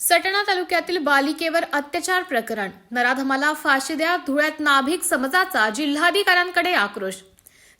सटणा तालुक्यातील बालिकेवर अत्याचार प्रकरण. नराधमाला फाशी द्या धुळ्यात नाभिक समाजाचा जिल्हाधिकाऱ्यांकडे आक्रोश.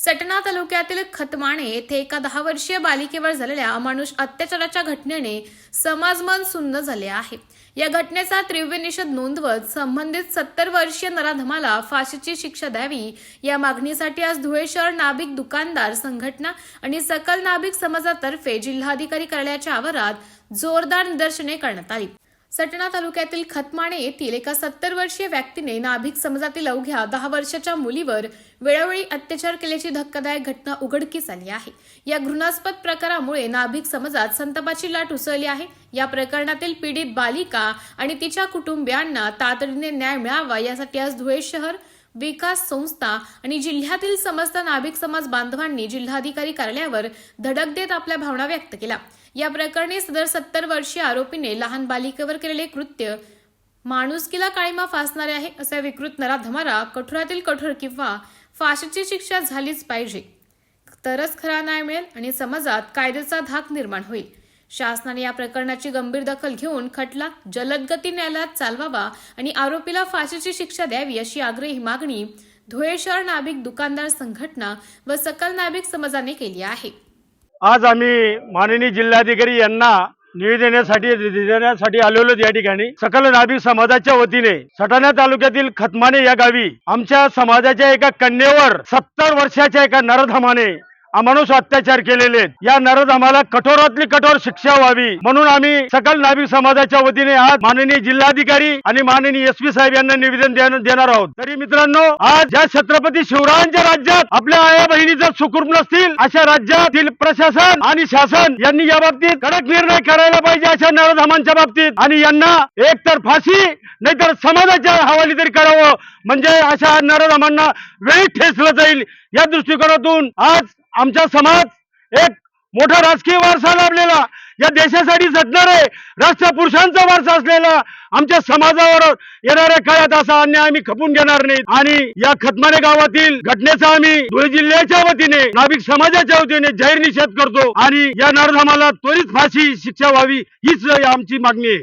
सटणा तालुक्यातील खतमाणे येथे एका दहा वर्षीय बालिकेवर झालेल्या अमानुष अत्याचाराच्या घटनेने समाजमन सुन्न झाले आहे. या घटनेचा तीव्र निषेध नोंदवत संबंधित सत्तर वर्षीय नराधमाला फाशीची शिक्षा द्यावी या मागणीसाठी आज धुळे शहर नाभिक दुकानदार संघटना आणि सकल नाभिक समाजातर्फे जिल्हाधिकारी कार्यालयाच्या आवारात जोरदार निदर्शने करण्यात आली. सटणा तालुक्यातील खतमाणे येथील एका सत्तर वर्षीय व्यक्तीने नाभिक समाजातील अवघ्या दहा वर्षाच्या मुलीवर वेळोवेळी अत्याचार केल्याची धक्कादायक घटना उघडकीस आली आहे. या घृणास्पद प्रकारामुळे नाभिक समाजात संतापाची लाट उसळली आहे. या प्रकरणातील पीडित बालिका आणि तिच्या कुटुंबियांना तातडीने न्याय मिळावा यासाठी आज धुळे शहर विकास संस्था आणि जिल्ह्यातील समस्त नाभिक समाज बांधवांनी जिल्हाधिकारी कार्यालयावर धडक देत आपल्या भावना व्यक्त केल्या. या प्रकरणी सदर सत्तर वर्षीय आरोपीने लहान बालिकेवर केलेले कृत्य माणुसकीला काळीमा फासणारे आहे असा विकृत नराधमारा कठोरातील कठोर किंवा फाशीची शिक्षा झालीच पाहिजे. तरच खरा न्याय मिळेल आणि समाजात कायद्याचा धाक निर्माण होईल. शासनाने या प्रकरणाची गंभीर दखल घेऊन खटला जलदगती न्यायालयात चालवावा आणि आरोपीला फाशीची शिक्षा द्यावी अशी आग्रही मागणी धुळे शहर नाभिक दुकानदार संघटना व सकल नाभिक समाजाने केली आहे. आज आम्ही माननीय जिल्हाधिकारी यांना निवेदनासाठी देण्यासाठी आलेलो या ठिकाणी. सकल नाभिक समाजाच्या वतीने सटाणा तालुक्यातील खतमाने या गावी आमच्या समाजाच्या एका कन्येवर सत्तर वर्षाच्या एका नरधमाने अमानुष अत्याचार केलेले आहेत. या नरधमाला कठोरातली कठोर शिक्षा व्हावी. म्हणून आम्ही सकल नाभिक समाजाच्या वतीने आज माननीय जिल्हाधिकारी आणि माननीय एस पी साहेब यांना निवेदन देणार आहोत. तरी मित्रांनो आज ज्या छत्रपती शिवरायांच्या राज्यात आपल्या आया बहिणीचा सुखरूप नसतील अशा राज्यातील प्रशासन आणि शासन यांनी या बाबतीत कडक निर्णय करायला पाहिजे अशा नरधमांच्या बाबतीत. आणि यांना एकतर फाशी नाहीतर समाजाच्या हवाली तरी करावं. म्हणजे अशा नरधमांना वेळ ठेचलं जाईल. या दृष्टिकोनातून आज आमचा समाज एक मोठा राजकीय वारसा लाभलेला या देशासाठी झटणारे राष्ट्रपुरुषांचा वारसा असलेला आमच्या समाजावर येणाऱ्या काळात असा अन्याय आम्ही खपून घेणार नाही. आणि या खतमाने गावातील घटनेचा आम्ही धुळे जिल्ह्याच्या वतीने नाभिक समाजाच्या वतीने जाहीर निषेध करतो. आणि या नरधामाला त्वरित फाशी शिक्षा व्हावी हीच आमची मागणी आहे.